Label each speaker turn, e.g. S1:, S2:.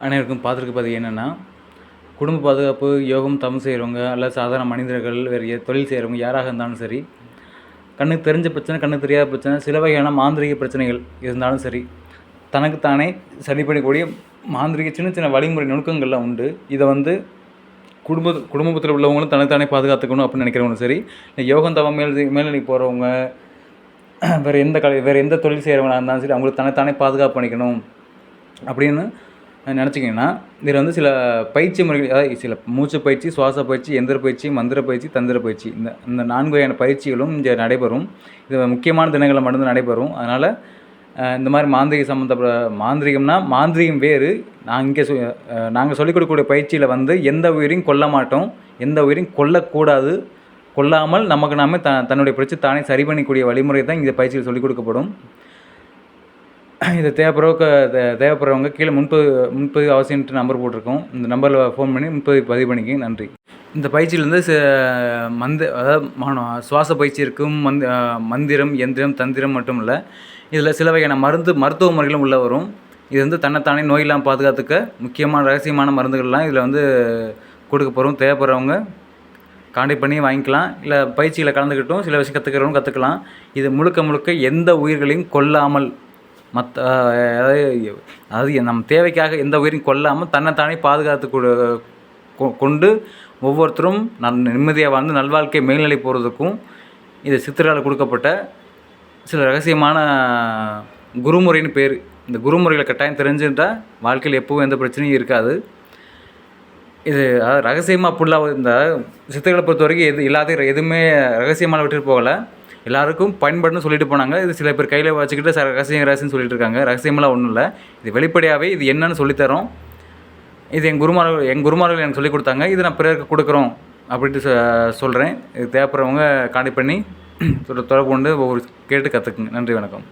S1: அனைவருக்கும் பார்த்துருக்க என்னென்னா குடும்ப பாதுகாப்பு யோகம் தம் செய்கிறவங்க அல்லது சாதாரண மனிதர்கள் வேறு தொழில் செய்கிறவங்க யாராக இருந்தாலும் சரி கண்ணுக்கு தெரிஞ்ச பிரச்சனை கண்ணுக்கு தெரியாத பிரச்சனை சில வகையான மாந்திரீக பிரச்சனைகள் இருந்தாலும் சரி தனக்குத்தானே சரி பண்ணக்கூடிய மாந்திரீக சின்ன சின்ன வழிமுறை நுணுக்கங்கள்லாம் உண்டு. இதை வந்து குடும்ப குடும்பத்தில் உள்ளவங்களும் தனக்குத்தானே பாதுகாத்துக்கணும் அப்படின்னு நினைக்கிறவங்களும் சரி யோகம் தவம் மேல் மேல்நிலைக்கு போகிறவங்க வேறு எந்த கலை வேறு எந்த தொழில் செய்கிறவங்களாக இருந்தாலும் சரி அவங்களுக்கு தனத்தானே பாதுகாப்பு பண்ணிக்கணும் அப்படின்னு நினச்சிங்கன்னா இதில் வந்து சில பயிற்சி முறைகள் அதாவது சில மூச்சு பயிற்சி சுவாச பயிற்சி எந்திர பயிற்சி மந்திர பயிற்சி தந்திர பயிற்சி இந்த இந்த நான்கு வகையான பயிற்சிகளும் இங்கே நடைபெறும். இது முக்கியமான தினங்களில் மட்டும்தான் நடைபெறும். அதனால் இந்த மாதிரி மாந்திரிக சம்மந்தப்பட்ட மாந்திரிகம்னா மாந்திரிகம் வேறு. நான் இங்கே சொ நாங்கள் சொல்லிக் கொடுக்கக்கூடிய பயிற்சியில் வந்து எந்த உயிரையும் கொல்ல மாட்டோம். எந்த உயிரையும் கொல்லக்கூடாது. கொல்லாமல் நமக்கு நாமே த தன்னுடைய பிரச்சனை தானே சரி பண்ணிக்கூடிய வழிமுறை தான் இந்த பயிற்சியில் சொல்லிக் கொடுக்கப்படும். இது தேவைப்படுறவங்க தேவைப்படுறவங்க கீழே முன்பதிவு முன்பதிவு அவசியம்ட்டு நம்பர் போட்டிருக்கோம். இந்த நம்பரில் ஃபோன் பண்ணி முன்பதிவு பதிவு பண்ணிக்கங்க. நன்றி. இந்த பயிற்சியிலேருந்து ச மந்த அதாவது மன சுவாச பயிற்சி இருக்கும் மந்த் மந்திரம் எந்திரம் தந்திரம் மட்டும் இல்லை இதில் சில வகையான மருந்து மருத்துவ முறைகளும் உள்ளே வரும். இது வந்து தன்னைத்தானே நோயெல்லாம் பாதுகாத்துக்க முக்கியமான ரகசியமான மருந்துகள்லாம் இதில் வந்து கொடுக்க போகிறோம் தேவைப்படுறவங்க காண்டக்ட் பண்ணி வாங்கிக்கலாம். இல்லை பயிற்சியில் கலந்துக்கிட்டும் சில விஷயம் கற்றுக்கிறவங்க கற்றுக்கலாம் இது முழுக்க முழுக்க எந்த உயிர்களையும் கொல்லாமல் மற்ற அதாவது அதாவது நம் தேவைக்காக எந்த உயிரையும் கொல்லாமல் தன்னைத்தானே பாதுகாத்து கொண்டு ஒவ்வொருத்தரும் நன் நிம்மதியாக வாழ்ந்து நல்வாழ்க்கை மேல்நிலை போகிறதுக்கும் இது சித்திரால் கொடுக்கப்பட்ட சில ரகசியமான குருமுறைன்னு பேர். இந்த குருமுறைகளை கட்டாயம் தெரிஞ்சுட்டால் வாழ்க்கையில் எப்போவும் எந்த பிரச்சனையும் இருக்காது. இது அதாவது ரகசியமாக ஃபுல்லாக இந்த சித்தர்களை பொறுத்த வரைக்கும் எது இல்லாத எதுவுமே ரகசியமாக விட்டுட்டு போகலை. எல்லாருக்கும் பயன்படுன்னு சொல்லிட்டு போனாங்க. இது சில பேர் கையில் வச்சுக்கிட்டு சார் ரகசியம் ரகசியம் சொல்லிட்டு இருக்காங்க. ரகசியமெல்லாம் ஒன்றும் இல்லை. இது வெளிப்படையாகவே இது என்னன்னு சொல்லித்தரோம். இது என் குருமார்கள் என் குருமார்கள் எனக்கு சொல்லிக் கொடுத்தாங்க. இது நான் பிறருக்கு கொடுக்குறோம் அப்படின்ட்டு சொ சொல்கிறேன் இது தேவைப்படுறவங்க காண்டி பண்ணி தொடர்பு கொண்டு ஒவ்வொரு கேட்டு கற்றுக்குங்க நன்றி வணக்கம்.